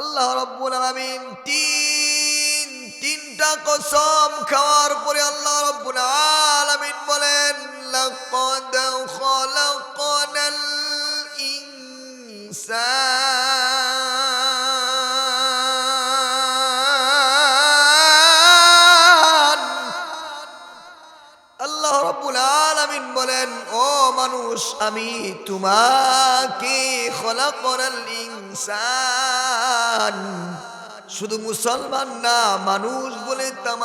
আল্লাহ রব্বুল আলমিন তিন, তিনটা কসম খাওয়ার পরে আল্লাহ রব্বুল আলমিন বলেন, লাকাদ খলাকনাল ইনসান। মানুষ আমি তোমাকে খলাকনাল ইনসান শুধু মুসলমান না মানুষ বলে তাম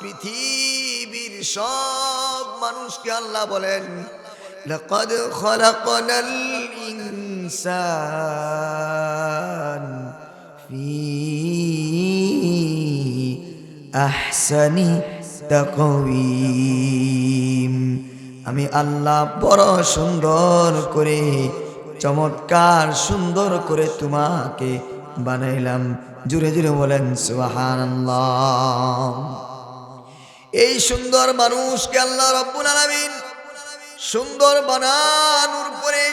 পৃথিবীর সব মানুষকে আল্লাহ বলেন لقد خلقنا الإنسان في আহসানি তাকওয়িম আমি আল্লাহ বড় সুন্দর করে, চমৎকার সুন্দর করে তোমাকে বানাইলাম। জুড়ে জুড়ে বলেন, সুবহানাল্লাহ। এই সুন্দর মানুষকে আল্লাহ রব্বুল আলামিন সুন্দর বানানোর পরে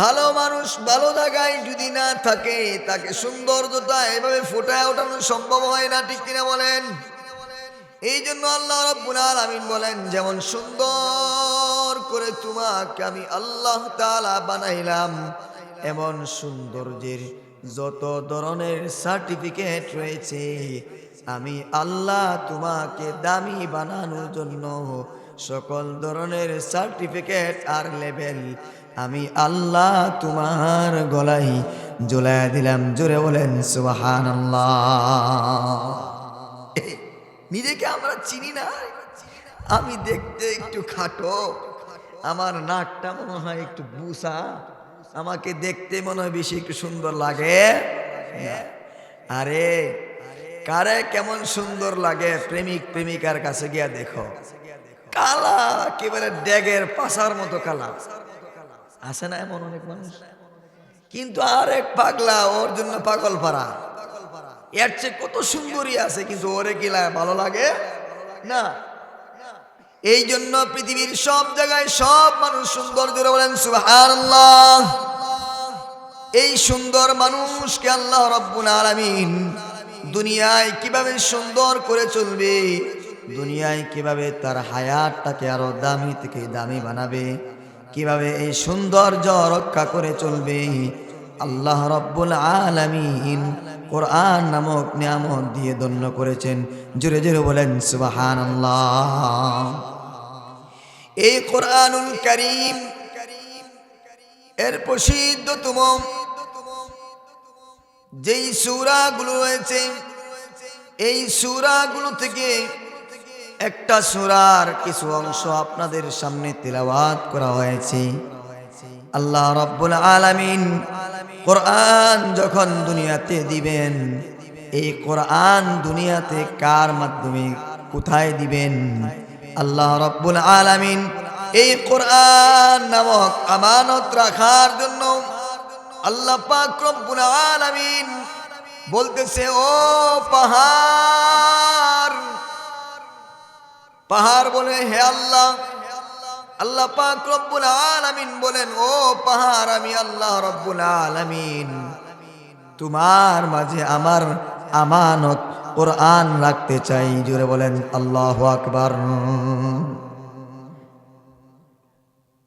ভালো মানুষ ভালো জায়গায় যদি না থাকে, তাকে সৌন্দর্যতা এভাবে ফোটায় ওঠানো সম্ভব হয় না, ঠিক কিনা বলেন? এই জন্য আল্লাহ রব্বুল আলামিন বলেন, যেমন সুন্দর করে তোমাকে আমি আল্লাহ তাআলা বানাইলাম, এমন সৌন্দর্যের যত ধরনের সার্টিফিকেট রয়েছে, আমি আল্লাহ তোমাকে দামি বানানোর জন্য সকল ধরনের সার্টিফিকেট আর লেভেল আমি আল্লাহ তোমার গলায় ঝুলাই দিলাম। জোরে বলেন সুবাহান নিজেকে আমরা চিনি না। আমি দেখতে একটু খাটো। আমার নাকটা মনে হয় একটু বুসা। আমাকে দেখতে মনে হয় বেশি একটু সুন্দর লাগে। আরে, কারে কেমন সুন্দর লাগে? প্রেমিক, প্রেমিকার কাছে গিয়া দেখো। কালা, একেবারে ড্যাগের পাশার মতো কালা। আছে না এমন অনেক মানুষ? কিন্তু আরেক পাগলা, ওর জন্য পাগল পারা এর চেয়ে কত সুন্দরী আছে কিন্তু ওরে কি লাগে, ভালো লাগে? না। এই জন্য পৃথিবীর সব জায়গায় সব মানুষ সুন্দর জোরে বলেন, সুবহানাল্লাহ। এই সুন্দর মানুষকে আল্লাহ রব্বুল আলামিন দুনিয়ায় কীভাবে সুন্দর করে চলবে, দুনিয়ায় কীভাবে তার হায়াতটাকে আরও দামি থেকে দামি বানাবে, কীভাবে এই সৌন্দর্য রক্ষা করে চলবে, আল্লাহ রব্বুল আলামিন কোরআন নামক নিয়ামত দিয়ে ধন্য করেছেন। জোরে জোরে বলেন, সুবহানাল্লাহ। এই কোরআনুল করিম, এর প্রসিদ্ধতম, যেই সুরাগুলো রয়েছে, এই সুরাগুলো থেকে একটা সুরার কিছু অংশ আপনাদের সামনে তেলাওয়াত করা হয়েছে। আল্লাহ রব্বুল আলামিন কোরআন যখন দুনিয়াতে দিবেন, এই কোরআন দুনিয়াতে কার মাধ্যমে কোথায় দিবেন? আল্লাহ রব্বুল আলামিন এই কোরআন নামক আমানত রাখার জন্য আল্লাহ পাক রব্বুল আলামিন বলতেছে, ও পাহাড় পাহাড় বলে, হে আল্লাহ আল্লাহ পাক রব্বুল আলামিন বলেন, ও পাহাড়, আমি আল্লাহ রব্বুল আলামিন। তোমার মাঝে আমার আমানত কোরআন রাখতে চাই। জুড়ে বলেন, আল্লাহ আকবার।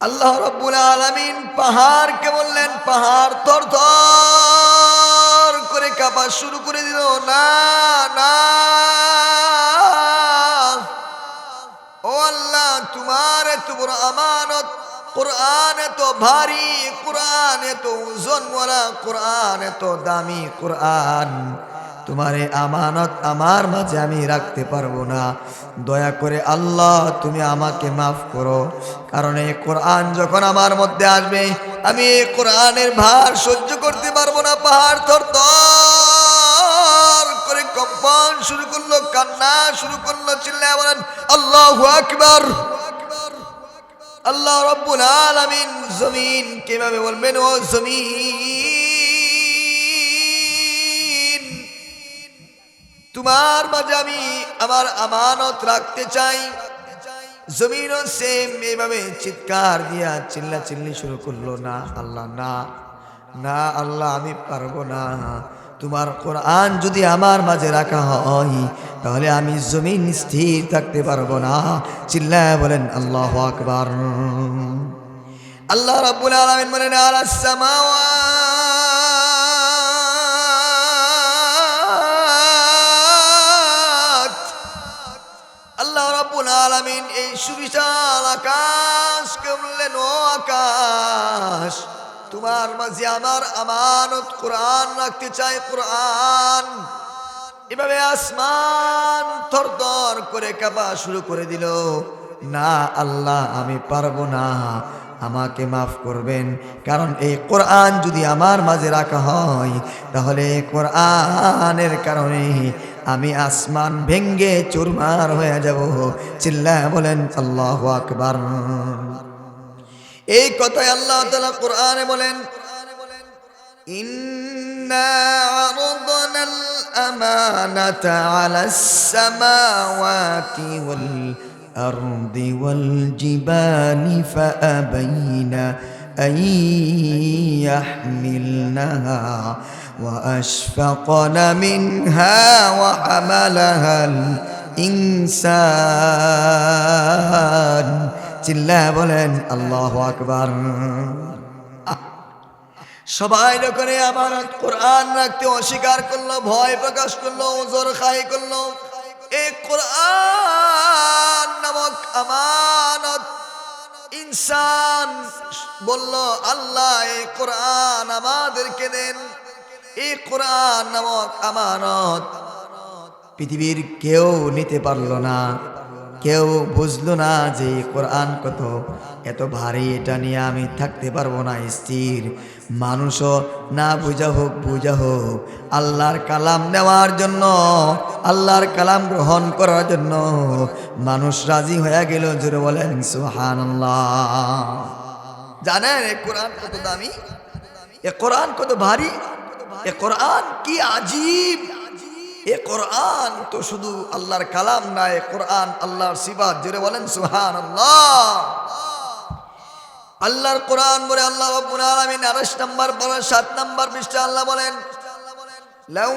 আল্লাহ রব্বুল আলামিন পাহাড়কে বললেন, পাহাড় তর তর করে কাঁপা শুরু করে দিল। না না। ও আল্লাহ, তোমার এত বড় আমানত, কোরআন এত ভারী, কোরআন এত ওজনওয়ালা, কোরআন এত দামি কোরআন। তোমার এই আমানত আমার মাঝে আমি রাখতে পারব না। দয়া করে আল্লাহ, তুমি আমাকে মাফ করো। কারণ এই কোরআন যখন আমার মধ্যে আসবে, আমি এই কোরআনের ভার সহ্য করতে পারব না, পাহাড় থর কম্পন শুরু করল কান্না, শুরু করল চিল্লায় বলেন, আল্লাহু আকবার। আল্লাহ রব্বুল আলামিন জমিন কীভাবে বলবেন, ও জমিন, তোমার মাঝে আমি আমার আমানত রাখতে চাই। জমিনও সেম এভাবে চিৎকার দিয়া চিল্লা চিল্লি শুরু করল, না, আল্লাহ, না না, আল্লাহ, আমি পারব না। তোমার কোরআন যদি আমার মাঝে রাখা হয়, তাহলে আমি জমিন স্থির থাকতে পারব না। চিল্লায় বলেন, আল্লাহ আকবার। আল্লাহ রাব্বুল আলামিন বলেন, আলাস সামাওয়াত। আল্লাহ রাব্বুল আলামিন এই সুবিশাল আকাশ বললেন ও আকাশ তোমার মাঝে আমার আমানত কোরআন রাখতে চাই, কোরআন। এভাবে আসমান থরথর করে কাঁপা শুরু করে দিল। না, আল্লাহ, আমি পারব না। আমাকে মাফ করবেন। কারণ এই কোরআন যদি আমার মাঝে রাখা হয়, তাহলে কোরআনের কারণে আমি আসমান ভেঙ্গে চুরমার হয়ে যাব। চিল্লা বলেন, আল্লাহ আকবার। এই কথাই আল্লাহ তালা কোরআনে বলেন إنا عرضنا الأمانة على السماوات والأرض والجبال فأبين أن يحملنها وأشفقن منها وحملها الإنسان চিল্লা বলেন, আল্লাহ আকবার। সবাই যখন আমার কোরআন রাখতে অস্বীকার করল, ভয় প্রকাশ করল, ওজোর খাই করল এই কোরআন নামক আমানত ইনসান বলল, আল্লাহ এই কোরআন আমাদেরকে দেন। এই কোরআন নামক আমানত পৃথিবীর কেউ নিতে পারল না। কেউ বুঝলো না যে কোরআন কত, এত ভারী, এটা নিয়ে আমি থাকতে পারব না, স্থির। মানুষও না বুঝা হোক বুঝা হোক, আল্লাহর কালাম নেওয়ার জন্য, আল্লাহর কালাম গ্রহণ করার জন্য মানুষ রাজি হয়ে গেল, জোরে বলেন সুহান জানেন কোরআন কত দামি? এ কোরআন কত ভারী? এ কোরআন কি আজীব! এ কোরআন তো শুধু আল্লাহর কালাম না এ কোরআন আল্লাহর সিবাত জোরে বলেন সুহান আল্লাহ আল্লাহর কোরআন বলে আল্লাহ রব্বুল আলামিন 28 নম্বর পরে 7 নম্বর পৃষ্ঠা আল্লাহ বলেন, লাউ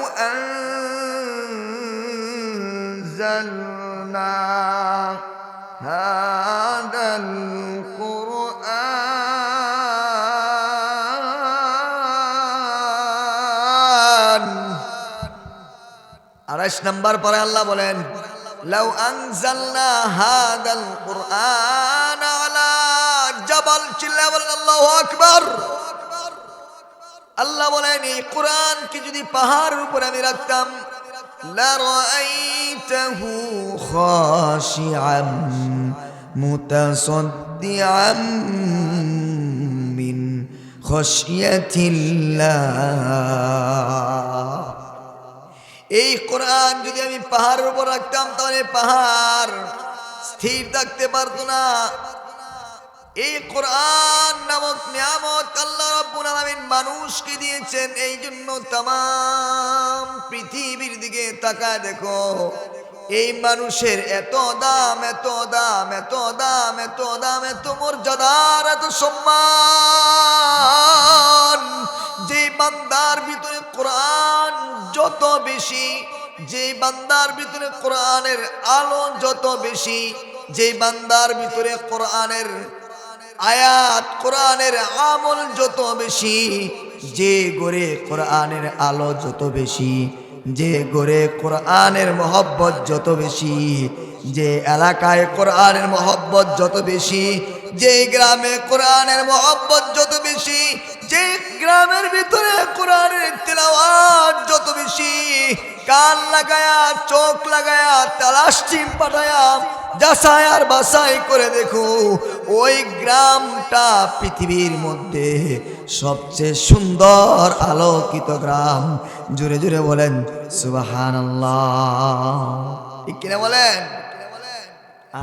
আড়াইশ নম্বর পরে আল্লাহ বলেন লাউ আনজালনা হাদাল কুরআন আলা জাবাল চিল্লা বলেন আল্লাহু আকবার আল্লাহ বলেন এই কোরআনকে যদি পাহাড়ের উপর আমি রাখতাম لرأيته خاشعا متصدعا من خشية الله এই কোরআন যদি আমি পাহাড়ের উপর রাখতাম, তাহলে পাহাড় স্থির থাকতে পারতো না। এই কোরআন নামক নিয়ামত আল্লাহ রাব্বুল আলামিন মানুষকে দিয়েছেন। এই জন্য তাম পৃথিবীর দিকে তাকায় দেখো, এই মানুষের এত দাম এত দাম এত দাম এত দাম, এত মর্যাদার এত সম্মান। যে বান্দার ভিতরে কোরআন যত বেশি, যে বান্দার ভিতরে কোরআনের আলো যত বেশি, যে বান্দার ভিতরে কোরআনের আয়াত, কোরআনের আমল যত বেশি, যে গড়ে কোরআনের আলো যত বেশি, যে গড়ে কোরআনের মহব্বত যত বেশি, যে এলাকায় কোরআনের মহব্বত যত বেশি যে গ্রামে কোরআনের মহব্বত যত বেশি যে গ্রামের ভিতরে কোরআনের তেলাওয়াত যত বেশি, কান লাগায়া, চোখ লাগায়া, তালাশ টিম পাঠায়া, যাচাই আর বাসাই করে দেখো, ওই গ্রামটা পৃথিবীর মধ্যে সবচেয়ে সুন্দর আলোকিত গ্রাম। জুড়ে জুড়ে বলেন সুবাহান ঠিক কিনা বলেন?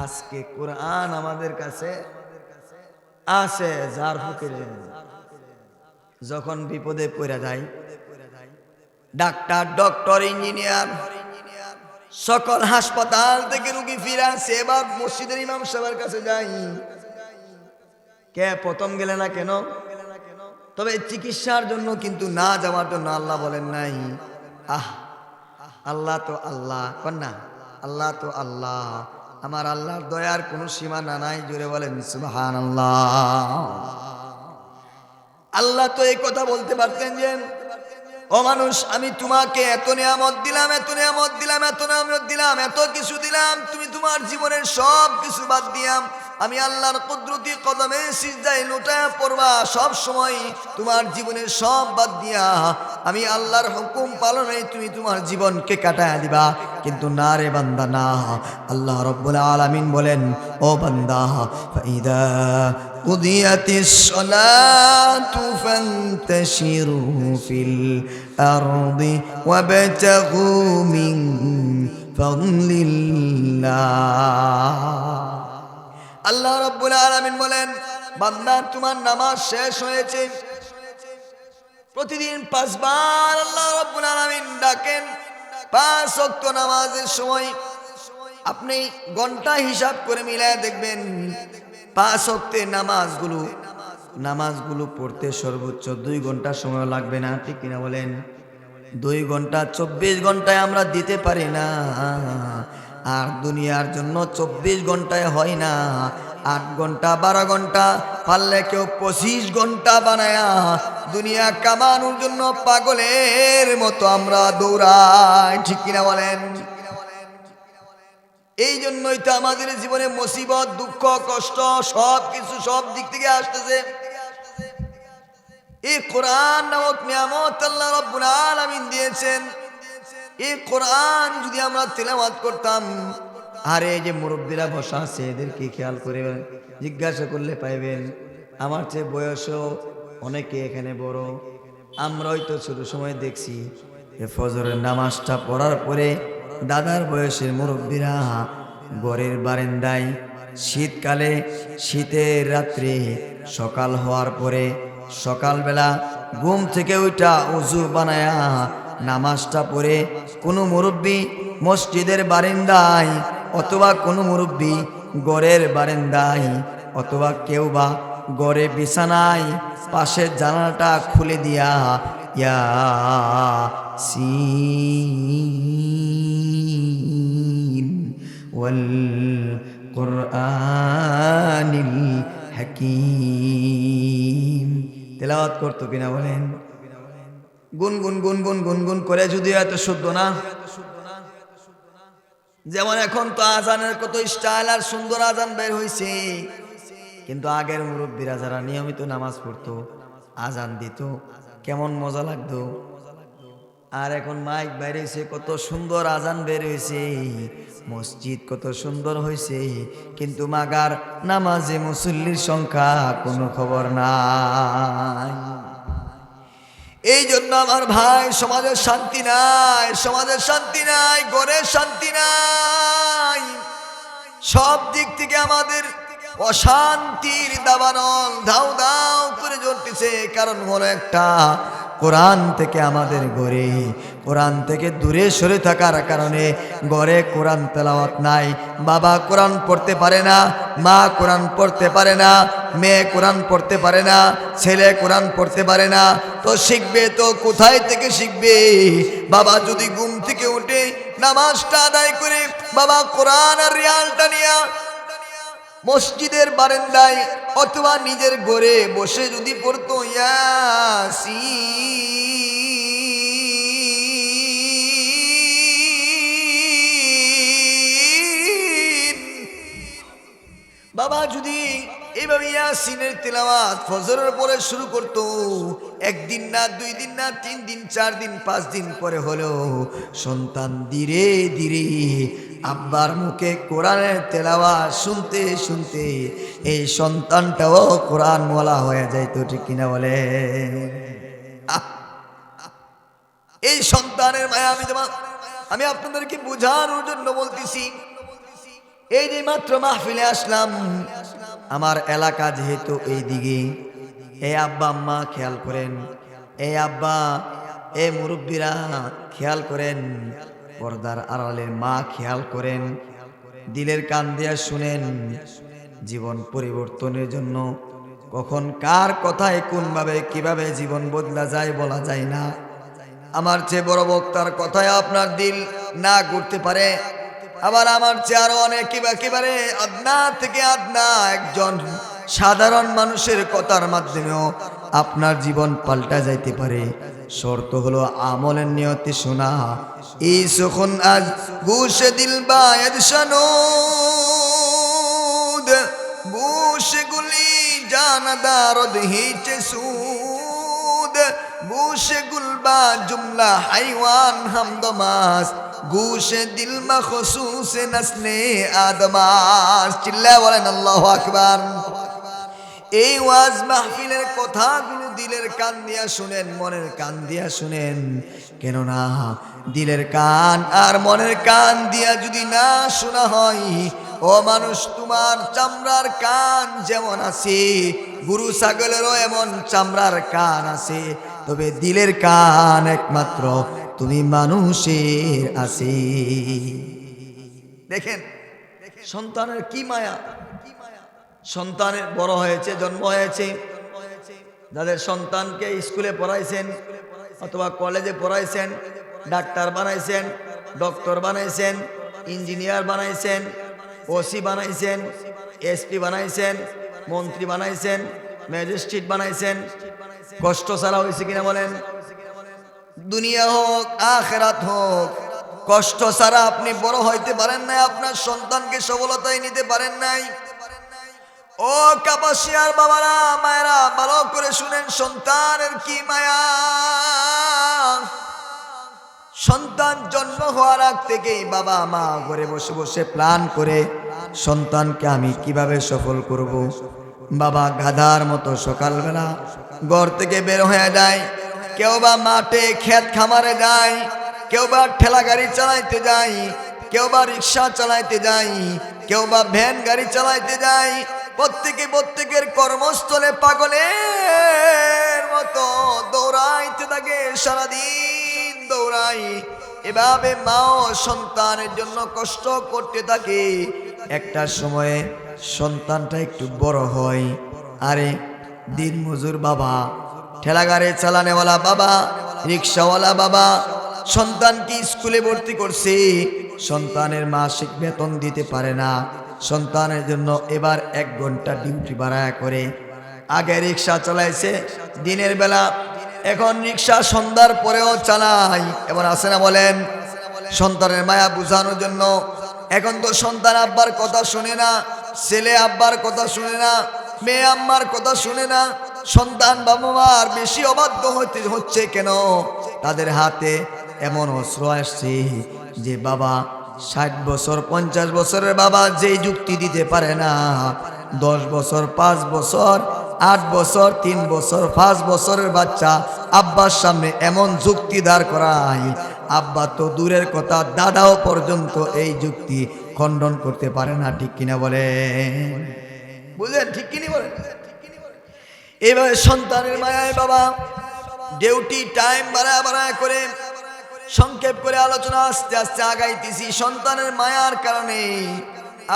আজকে কোরআন আমাদের কাছে আছে যার ফকিরে যখন বিপদে পড়ে যায়, ডাক্তার, ডক্টর, ইঞ্জিনিয়ার, সকল হাসপাতাল থেকে রুগী ফিরে আসে, এবার মসজিদের ইমাম সাহেবের কাছে যাই। কে প্রথম গেলে না কেন? তবে চিকিৎসার জন্য কিন্তু না যাওয়ার জন্য আল্লাহ বলেন নাই। আহ, আল্লাহ তো আল্লাহ, কন্যা, আল্লাহ তো আল্লাহ। আমার আল্লাহর দয়ার কোনো সীমানা নাই জুড়ে বলেন সুবাহান আল্লাহ তো এই কথা বলতে পারতেন যে ও মানুষ, আমি তোমাকে এত নিয়ামত দিলাম, এত নিয়ামত দিলাম, এত নিয়ামত দিলাম, এত কিছু দিলাম, তুমি তোমার জীবনের সব কিছু বাদ দিয়াম। আমি আল্লাহর কুদরতি কদমে সিজদায় লোটায় পড়বা, সব সময় তোমার জীবনের সব বাদ দিয়া। আমি আল্লাহর হুকুম পালনে তুমি তোমার জীবনকে কাটায় দিবা। কিন্তু না রে বান্দা, না। আল্লাহ রব্বুল আলামিন বলেন, ও বান্দা, ফাইদা قضيت الصلاة فانتشروا في الأرض وابتغوا من فضل الله আল্লাহ রব্বুল আলামিন বলেন বান্দা তোমার নামাজ শেষ হয়েছে প্রতিদিন পাঁচবার আল্লাহ রব্বুল আলামিন ডাকেন পাঁচ ওয়াক্ত নামাজের সময় আপনি ঘন্টা হিসাব করে মিলায় দেখবেন পাঁচ অক্টে নামাজগুলো নামাজগুলো পড়তে সর্বোচ্চ দুই ঘণ্টা সময় লাগবে না, ঠিক কিনা বলেন? দুই ঘণ্টা, চব্বিশ ঘন্টায় আমরা দিতে পারি না, আর দুনিয়ার জন্য চব্বিশ ঘন্টায় হয় না। আট ঘণ্টা, বারো ঘণ্টা, পারলে কেউ পঁচিশ ঘণ্টা বানায়া দুনিয়া কামানোর জন্য পাগলের মতো আমরা দৌড়াই, ঠিক কিনা বলেন? এই জন্যই তো আমাদের জীবনে মুসিবত, দুঃখ, কষ্ট, সব কিছু সব দিক থেকে আসতেছে। এই কোরআন নামক নিয়ামত আল্লাহ রব্বুল আলামিন দিয়েছেন। এই কোরআন যদি আমরা তেলাওয়াত করতাম, আর এই যে মুরব্বীরা বসা আছে, এদেরকে খেয়াল করে জিজ্ঞাসা করলে পাইবেন, আমার চেয়ে বয়সও অনেকে এখানে বড়। আমরাই তো ছোট সময় দেখছি ফজরের নামাজটা পড়ার পরে দাদার বয়সের মুরব্বীরা গড়ের বারেন্দায় শীতকালে, শীতের রাত্রে সকাল হওয়ার পরে সকালবেলা ঘুম থেকে ওইটা উজু বানায়া নামাজটা পড়ে কোনো মুরব্বী মসজিদের বারিন্দায় অথবা কোনো মুরব্বী গড়ের বারেন্দায় অথবা কেউ বা গড়ে বিছানায় পাশের জানালাটা খুলে দিয়া, ইয়া সিন ওয়াল হাকিম তেলাওয়াত করতো কিনা বলেন? গুন গুন গুন গুন গুন গুন করে যদি এত শুদ্ধ না? যেমন এখন তো আজানের কত স্টাইল আর সুন্দর আজান বের হয়েছে কিন্তু আগের মুরব্বীরা যারা নিয়মিত নামাজ পড়তো, আজান দিত, কেমন মজা লাগতো। আর এখন মাইক বের হয়েছে কত সুন্দর আজান বের হয়েছে মসজিদ কত সুন্দর হয়েছে কিন্তু মাগার নামাজে মুসল্লির সংখ্যা কোনো খবর নাই। এই জন্য আমার ভাই সমাজের শান্তি নাই সমাজের শান্তি নাই গড়ের শান্তি নাই। সব দিক থেকে আমাদের অশান্তির দাবানল ধাউ ধাউ করে জ্বলতেছে, কারণ হলো একটা কোরআন থেকে আমাদের গড়ে কোরআন থেকে দূরে সরে থাকার কারণে গড়ে কোরআন তেলাওয়াত নাই। বাবা কোরআন পড়তে পারে না, মা কোরআন পড়তে পারে না, মেয়ে কোরআন পড়তে পারে না, ছেলে কোরআন পড়তে পারে না। তো শিখবে তো কোথায় থেকে শিখবে? বাবা যদি ঘুম থেকে উঠে নামাজটা আদায় করে বাবা কোরআন আর রিয়ালটা নিয়া মসজিদের বারেন্দায় অথবা নিজের ঘরে বসে যদি পড়তো, ইয়াসিন বাবা যদি এইভাবে ইয়াসিনের তেলাওয়াত ফজরের পরে শুরু করতো, একদিন না, দুই দিন না, তিন দিন, চার দিন, পাঁচ দিন পরে হলো সন্তান ধীরে ধীরে আব্বার মুখে কোরআনের তেলাওয়াত শুনতে শুনতে এই সন্তানটাও কোরআন মোলা হয়ে যাইতো, ঠিক কিনা বলে? এই সন্তানের মায়া আমি আমি আপনাদেরকে বোঝানোর জন্য বলতেছি এই যে মাত্র মাহফিলে আসলাম, আমার এলাকা যেহেতু এই দিকে এই আব্বা, আম্মা খেয়াল করেন এই আব্বা, এ মুরব্বীরা খেয়াল করেন, পর্দার আড়ালের মা খেয়াল করেন, দিলের কান দিয়া শুনেন, জীবন পরিবর্তনের জন্য কখন কার কথায়, কোনভাবে, কীভাবে জীবন বদলা যায় বলা যায় না। আমার চেয়ে বড় বক্তার কথায় আপনার দিল না ঘুরতে পারে আবার আমার চেয়ে আরও অনেক কিবা একেবারে আদনা থেকে আদনা, একজন সাধারণ মানুষের কথার মাধ্যমেও আপনার জীবন পাল্টা যাইতে পারে। শর্ত হলো আমলের নিয়তি শোনা। এই সখন আজ গুসে দিল গুলি জানাদার হিচে সুদ। বুশ গুলবা জুমলা হাইওয়ান হামদমাস দিল মা খসুস নসলে আদমাস চিল্লা বলেন আল্লাহ আকবার। এই ওয়াজ মাহফিলের কথাগুলো দিলের কান দিয়া শুনেন, মনের কান দিয়া শুনেন। কেননা দিলের কান আর মনের কান দিয়া যদি না শোনা হয়, ও মানুষ তোমার চামড়ার কান যেমন আছে, গুরু ছাগলেরও এমন চামড়ার কান আছে। তবে দিলের কান একমাত্র তুমি মানুষের আছে। দেখেন, সন্তানের কি মায়া? সন্তানের বড় হয়েছে, জন্ম হয়েছে। যাদের সন্তানকে স্কুলে পড়াইছেন অথবা কলেজে পড়াইছেন, ডাক্তার বানাইছেন, ডক্টর বানাইছেন, ইঞ্জিনিয়ার বানাইছেন, ওসি বানাইছেন, এসপি বানাইছেন, মন্ত্রী বানাইছেন, ম্যাজিস্ট্রেট বানাইছেন কষ্ট ছাড়া হয়েছে কিনা বলেন? দুনিয়া হোক, আখেরাত হোক, কষ্ট ছাড়া আপনি বড় হইতে পারেন নাই, আপনার সন্তানকে সফলতায় নিতে পারেন নাই। ও কাপাসিয়ার বাবারা, মায়েরা, ভালো করে শুনেন, সন্তানের কি মায়া? সন্তান জন্ম হওয়ার আগ থেকেই বাবা মা ঘরে বসে বসে প্ল্যান করে, সন্তানকে আমি কীভাবে সফল করব। বাবা গাধার মতো সকালবেলা ঘর থেকে বের হয়ে যায়। কেউ বা মাঠে ক্ষেত খামারে যায়, কেউ বা ঠেলা গাড়ি চালাইতে যায়, কেউ বা রিক্সা চালাইতে যায়, কেউ বা ভ্যান গাড়ি চালাইতে যায়। প্রত্যেকে প্রত্যেকের কর্মস্থলে পাগলের মতো দৌড়াইতে থাকে, সারাদিন দৌড়াই এভাবে মাও সন্তানের জন্য কষ্ট করতে থাকে। একটা সময়ে সন্তানটা একটু বড় হয়। আরে দিন মজুর বাবা, ঠেলাগাড়ি চালানেওয়ালা বাবা, রিক্সাওয়ালা বাবা সন্তানকে স্কুলে ভর্তি করছে? সন্তানের মাসিক বেতন দিতে পারে না। সন্তানের জন্য এবার এক ঘণ্টা ডিউটি বাড়ায় করে। আগে রিক্সা চালাইছে, দিনের বেলা এখন রিক্সা সন্ধ্যার পরেও চালাই এমন আসে না বলেন, সন্তানের মায়া বুঝানোর জন্য। এখন তো সন্তান আব্বার কথা শুনে না, ছেলে আব্বার কথা শুনে না মেয়ে আম্মার কথা শুনে না সন্তান বাবা মার বেশি অবাধ্য হতে হচ্ছে কেন? তাদের হাতে এমন অস্ত্র আসছে যে বাবা ষাট বছর, পঞ্চাশ বছরের বাবা যেই যুক্তি দিতে পারে না। দশ বছর, পাঁচ বছর, আট বছর, তিন বছর, পাঁচ বছরের বাচ্চা আব্বার সামনে এমন যুক্তি দাঁড় করায়, আব্বা তো দূরের কথা, দাদাও পর্যন্ত এই যুক্তি খণ্ডন করতে পারে না, ঠিক কিনা বলে বুঝলেন? ঠিক কিনি বলেন? এভাবে সন্তানের মায়ায় বাবা, ডিউটি টাইম বাড়ায় বাড়ায় করে সংক্ষেপ করে আলোচনা আস্তে আস্তে আগাইতেছি। সন্তানের মায়ার কারণে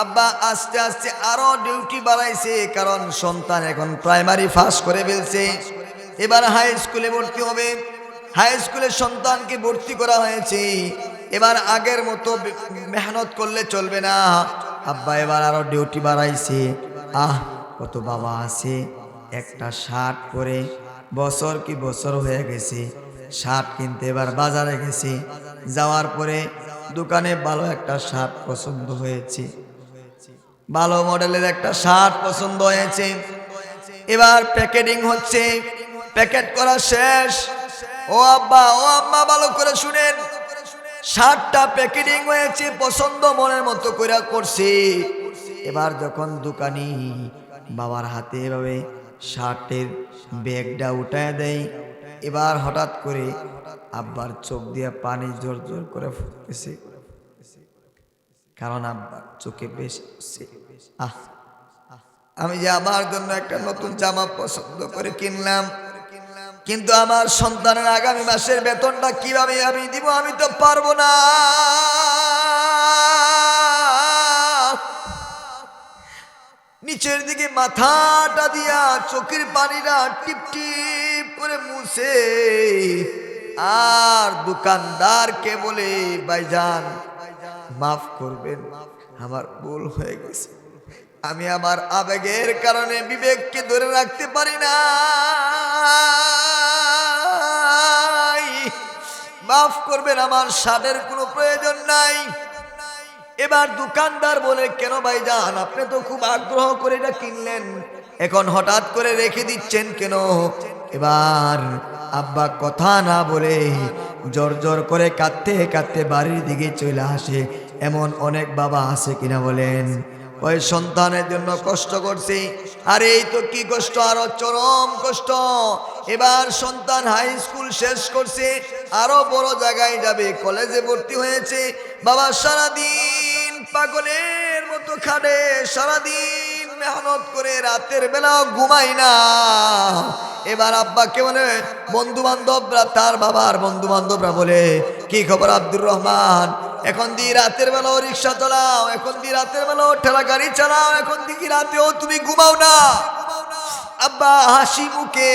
আব্বা আস্তে আস্তে আরও ডিউটি বাড়াইছে, কারণ সন্তান এখন প্রাইমারি ফাঁস করে ফেলছে। এবার হাই স্কুলে ভর্তি হবে। হাই স্কুলে সন্তানকে ভর্তি করা হয়েছে। এবার আগের মতো মেহনত করলে চলবে না। আব্বা, এবার আরও ডিউটি বাড়াইছে। আহ, কত বাবা আছে। একটা শার্ট পরে বছর কি বছর হয়ে গেছে। শার্ট কিনতে এবার বাজারে গেছে। যাওয়ার পরে দোকানে ভালো একটা শার্ট পছন্দ হয়েছে। ভালো মডেলের একটা শার্ট পছন্দ হয়েছে। এবার প্যাকেটিং হচ্ছে। প্যাকেট করা শেষ। ও আব্বা, ও আম্মা, ভালো করে শুনেন। শার্টটা প্যাকেটিং হয়েছে, পছন্দ মনের মতো করে করছে এবার যখন দোকানি বাবার হাতে এভাবে শার্টের ব্যাগটা উঠায় দেয়, এবার হঠাৎ করে আব্বার চোখ দিয়ে পানি জোর জোর করে ফুটতেছে কারণ আব্বার চোখে বেশ। আহ, আমি যে আমার জন্য একটা নতুন জামা পছন্দ করে কিনলাম কিন্তু আমার সন্তানের আগামী মাসের বেতনটা কীভাবে আমি দিব, আমি তো পারব না। নিচের দিকে মাথাটা দিয়া চোখের পানিটা টিপ টিপ করে মুছে। আর দোকানদারকে বলে, ভাইজান, মাফ করবেন, আমার ভুল হয়ে গেছে। আমি আমার আবেগের কারণে বিবেককে ধরে রাখতে পারি না। মাফ করবেন, আমার সাদের কোনো প্রয়োজন নাই। এবার দোকানদার বলে, কেন ভাই যান আপনি তো খুব আগ্রহ করে এটা কিনলেন। এখন হঠাৎ করে রেখে দিচ্ছেন কেন? এবার আব্বা কথা না বলে জোর জোর করে কাঁদতে কাঁদতে বাড়ির দিকে চলে আসে। এমন অনেক বাবা আছে কিনা বলেন। ওই সন্তানের জন্য কষ্ট করছি। আর, এই তো কি কষ্ট, আরও চরম কষ্ট। এবার সন্তান হাই স্কুল শেষ করছে, আরও বড় জায়গায় যাবে কলেজে ভর্তি হয়েছে। বাবা সারাদিন পাগলের মতো খাটে, সারাদিন মেহনত করে রাতের বেলাও ঘুমাই না। এবার আব্বাকে বলে বন্ধু বান্ধবরা তার বাবার বন্ধু বান্ধবরা বলে, কি খবর আব্দুর রহমান? এখন দি রাতের বেলাও রিক্সা চালাও, এখন দি রাতের বেলাও ঠেলা গাড়ি চালাও, এখন দিকে রাতেও তুমি ঘুমাও না? আব্বা, হাসি মুখে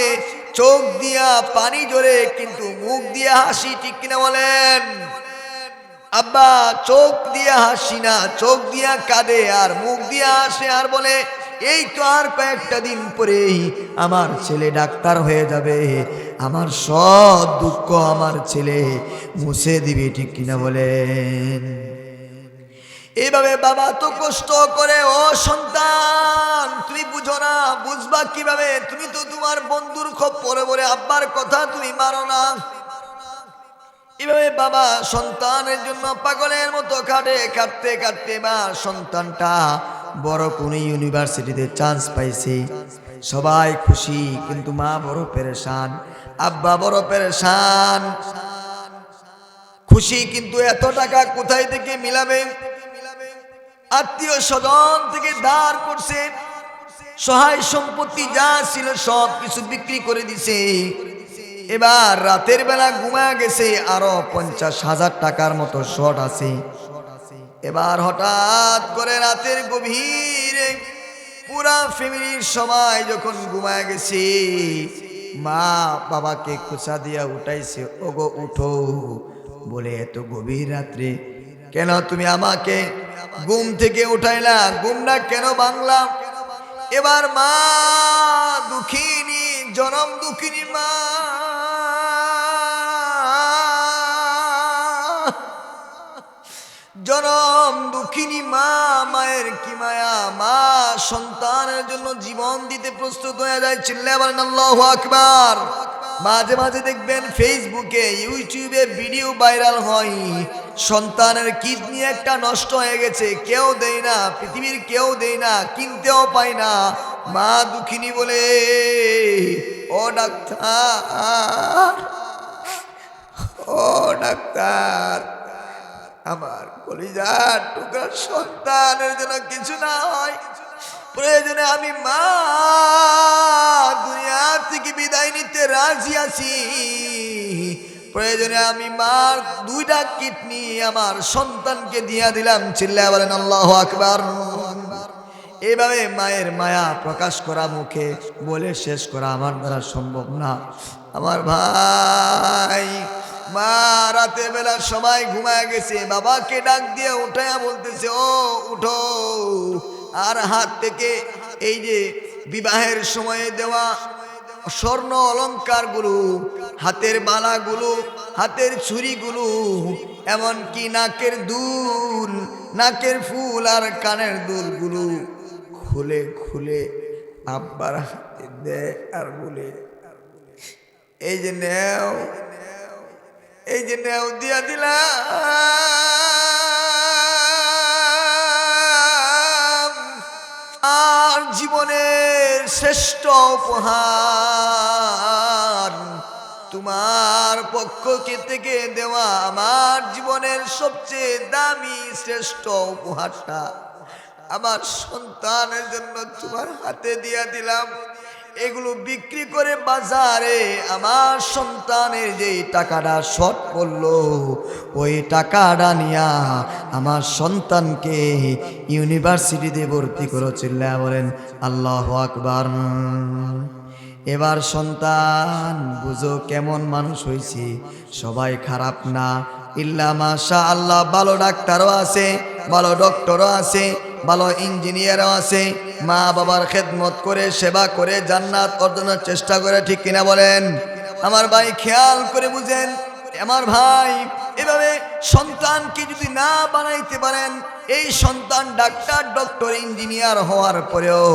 চোখ দিয়া পানি জোরে কিন্তু মুখ দিয়া হাসি ঠিক কিনা বলেন? আব্বা, চোখ দিয়া হাসি না, চোখ দিয়া কাঁদে আর মুখ দিয়া হাসে আর বলে এই তো আর কয়েকটা দিন পরেই আমার ছেলে ডাক্তার হয়ে যাবে। আমার সব দুঃখ আমার ছেলে মুছে দিবে, ঠিক কিনা বলেন? এইভাবে বাবা তো কষ্ট করে, ও সন্তান, তুমি বুঝো না, বুঝবা কীভাবে? তুমি তো তোমার বন্ধুর খুব পরে পরে আব্বার কথা তুমি মারো না। এভাবে বাবা সন্তানের জন্য পাগলের মতো কাটে কাটতে কাটতে বা সন্তানটা বড় কোন ইউনিভার্সিটিতে চান্স পাইছে। সবাই খুশি, কিন্তু মা বড় পেরেশান, আব্বা বড় পেরেশান। খুশি, কিন্তু এত টাকা কোথায় থেকে মিলাবে? আত্মীয় স্বজন থেকে ধার করছে। সহায় সম্পত্তি যা ছিল সব কিছু বিক্রি করে দিছে। এবার রাতের বেলা ঘুমা গেছে, আরও পঞ্চাশ হাজার টাকার মতো শর্ট আছে। এবার হঠাৎ করে রাতের গভীরে পুরা ফ্যামিলির সবাই যখন ঘুমায় গেছে, মা বাবাকে খোঁচা দিয়া উঠাইছে, ওগো, উঠো। বলে, এত গভীর রাত্রে কেন তুমি আমাকে ঘুম থেকে উঠাইলা? ঘুমটা কেন বাংলা এবার মা দুঃখিনী, জনম দুঃখিনী মা জনম দুঃখিনী মা, মায়ের কি মায়া? মা সন্তানের জন্য জীবন দিতে প্রস্তুত হয়ে যায় চিল্লে আবার আল্লাহু আকবার। মাঝে মাঝে দেখবেন ফেসবুকে, ইউটিউবে ভিডিও ভাইরাল হয়। সন্তানের কিডনি একটা নষ্ট হয়ে গেছে, কেউ দেয় না, পৃথিবীর কেউ দেয় না, কিনতেও পায় না। মা দুঃখিনী বলে, ও ডাক্তার ও ডাক্তার আমার কলিজার টুকরার সন্তানের জন্য কিছু না হয় প্রয়োজনে আমি মা দুনিয়া থেকে বিদায় নিতে রাজি আছি। প্রয়োজনে আমি মার দুইটা কিডনি আমার সন্তানকে দিয়া দিলাম। চিল্লা বলেন, আল্লাহ আকবার। এভাবে মায়ের মায়া প্রকাশ করা মুখে বলে শেষ করা আমার দ্বারা সম্ভব না। আমার ভাই মা, রাতে বেলা সবাই ঘুমায় গেছে। বাবাকে ডাক দিয়ে উঠায়া বলতেছে, ও, উঠো। আর হাত থেকে এই যে বিবাহের সময়ে দেওয়া স্বর্ণ অলঙ্কারগুলো, হাতের বালাগুলো হাতের ছুরিগুলো, এমনকি নাকের দুল, নাকের ফুল আর কানের দুলগুলো খুলে খুলে আব্বার হাতে দেয় আর বলে, এই যে নেও। এই যে নেও দিয়া দিলাম, আর জীবনের শ্রেষ্ঠ উপহার তোমার পক্ষ থেকে দেওয়া আমার জীবনের সবচেয়ে দামি শ্রেষ্ঠ উপহারটা আমার সন্তানের জন্য তোমার হাতে দিয়া দিলাম। এগুলো বিক্রি করে বাজারে আমার সন্তানের যে টাকাটা শর্ট পড়ল ওই টাকাটা নিয়া আমার সন্তানকে ইউনিভার্সিটিতে ভর্তি করে বলেন, আল্লাহ আকবার। এবার সন্তান, বুঝো কেমন মানুষ হয়েছে সবাই খারাপ না। ইল্লা মাশা আল্লাহ ভালো ডাক্তারও আছে, ভালো ডক্টরও আছে ভালো ইঞ্জিনিয়ারও আছে, মা বাবার খেদমত করে, সেবা করে, জান্নাত অর্জনের চেষ্টা করে, ঠিক কিনা বলেন? আমার ভাই খেয়াল করে বুঝেন, আমার ভাই, এভাবে সন্তানকে যদি না বানাইতে পারেন, এই সন্তান ডাক্তার, ডক্টর, ইঞ্জিনিয়ার হওয়ার পরেও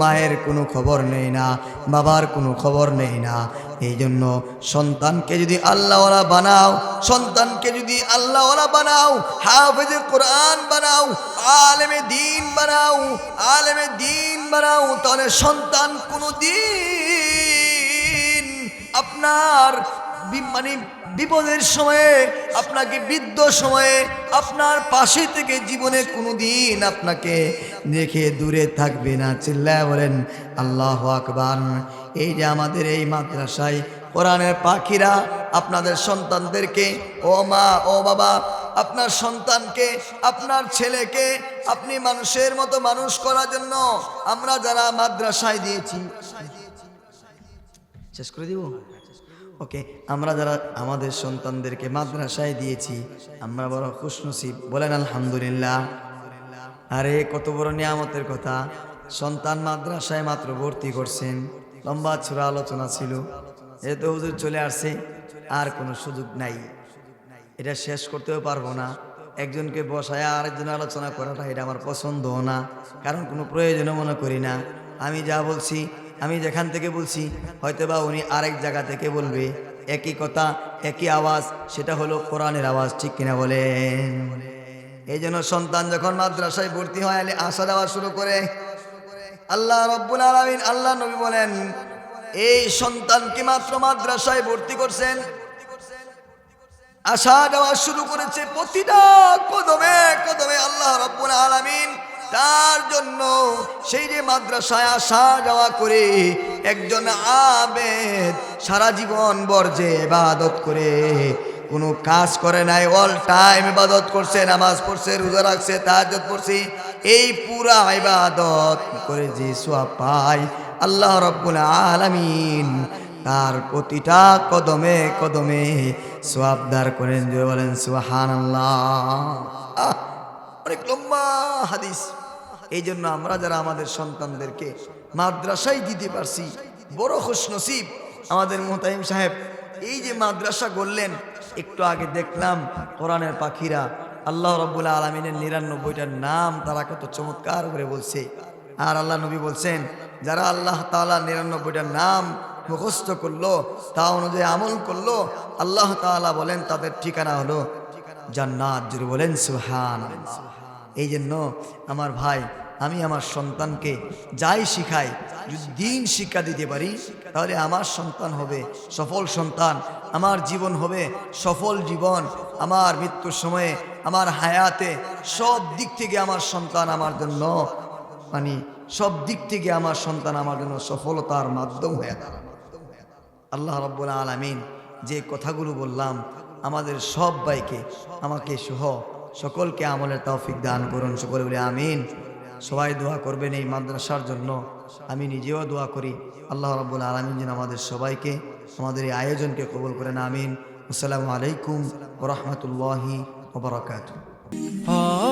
মায়ের কোনো খবর নেই না, বাবার কোনো খবর নেই না। এই জন্য সন্তানকে যদি আল্লাহওয়ালা বানাও, সন্তানকে যদি আল্লাহওয়ালা বানাও, হাফেজে কোরআন বানাও, আলেমে দিন বানাও, আলেমে দিন বানাও, তাহলে সন্তান কোনো দিন আপনার মানে বিপদের সময়ে, আপনাকে বৃদ্ধ সময়ে, আপনার পাশে থেকে জীবনে কোনো দিন আপনাকে দেখে দূরে থাকবে না। চিল্লায় বলেন, আল্লাহ আকবার। এই যে আমাদের এই মাদ্রাসায় কোরআনের পাখিরা আপনাদের সন্তানদেরকে, ও মা, ও বাবা, আপনার সন্তানকে, আপনার ছেলেকে আপনি মানুষের মতো মানুষ করার জন্য আমরা যারা মাদ্রাসায় দিয়েছি। শেষ করে দিব? ওকে, আমরা যারা আমাদের সন্তানদেরকে মাদ্রাসায় দিয়েছি, আমরা বড় খুশনসিব। বলেন আলহামদুলিল্লাহ। আরে, কত বড় নিয়ামতের কথা। সন্তান মাদ্রাসায় মাত্র ভর্তি করছেন। লম্বা ছোড়া আলোচনা ছিল। এ তো হুজুর চলে আসছে, আর কোনো সুযোগ নাই। এটা শেষ করতেও পারব না। একজনকে বসায় আরেকজন আলোচনা করাটা এটা আমার পছন্দও না। কারণ কোনো প্রয়োজনও মনে করি না। আমি যা বলছি, আমি যেখান থেকে বলছি হয়তো বা উনি আরেক জায়গা থেকে বলবে। একই কথা, একই আওয়াজ, সেটা হলো কোরআনের আওয়াজ, ঠিক কিনা বলেন? এই জন্য সন্তান যখন মাদ্রাসায় ভর্তি হয় আসা যাওয়া শুরু করে। আল্লাহ রব্বুল আলমিন, আল্লাহ নবী বলেন, এই সন্তানকে মাত্র মাদ্রাসায় ভর্তি করছেন? আসা যাওয়া শুরু করেছে প্রতিটা কদমে কদমে আল্লাহ রব্বুল আলামিন। তার জন্য সেই যে মাদ্রাসায় আসা যাওয়া করে একজন আবেদ সারা জীবন বর্জে ইবাদত করে, কোনো কাজ করে নাই অল টাইম ইবাদত করছে, নামাজ পড়ছে, রোজা রাখছে, তাহাজ্জুদ পড়ছে। এই পুরা ইবাদত করে যে সোয়া পায়, আল্লাহ রব্বুল আলামিন তার প্রতিটা কদমে কদমে সোয়াবদার করেন যে বলেন সুহান অনেক লম্বা হাদিস। এই জন্য আমরা যারা আমাদের সন্তানদেরকে মাদ্রাসায় দিতে পারছি, বড় খুশ নসিব আমাদের মোহতাইম সাহেব, এই যে মাদ্রাসা গড়লেন, একটু আগে দেখলাম, কোরআনের পাখিরা আল্লাহ রব্বুল্লা আলমিনের নিরানব্বইটার নাম তারা কত চমৎকার করে বলছে। আর আল্লাহ নবী বলছেন, যারা আল্লাহ তাআলা নিরানব্বইটার নাম মুখস্থ করল, তা অনুযায়ী আমল করল, আল্লাহ তাআলা বলেন তাদের ঠিকানা হলো জান্নাত। জুড়ে বলেন সুহান এই জন্য আমার ভাই, আমি আমার সন্তানকে যাই শিখাই, যদি দিন শিক্ষা দিতে পারি, তাহলে আমার সন্তান হবে সফল সন্তান, আমার জীবন হবে সফল জীবন, আমার মৃত্যুর সময়ে আমার হায়াতে সব দিক থেকে আমার সন্তান আমার জন্য মানে সব দিক থেকে আমার সন্তান আমার জন্য সফলতার মাধ্যম হয়ে দাঁড়াবে। আল্লাহ রব্বুল আলমিন যে কথাগুলো বললাম, আমাদের সব ভাইকে, আমাকে সহ সকলকে আমলের তৌফিক দান করুন, সকলে বলে আমিন। সবাই দোয়া করবেন এই মাদ্রাসার জন্য। আমি নিজেও দোয়া করি। আল্লাহ রব্বুল আলমিন যেন আমাদের সবাইকে, আমাদের এই আয়োজনকে কবুল করেন, আমিন। আসসালামু আলাইকুম রহমতুল্লাহি ah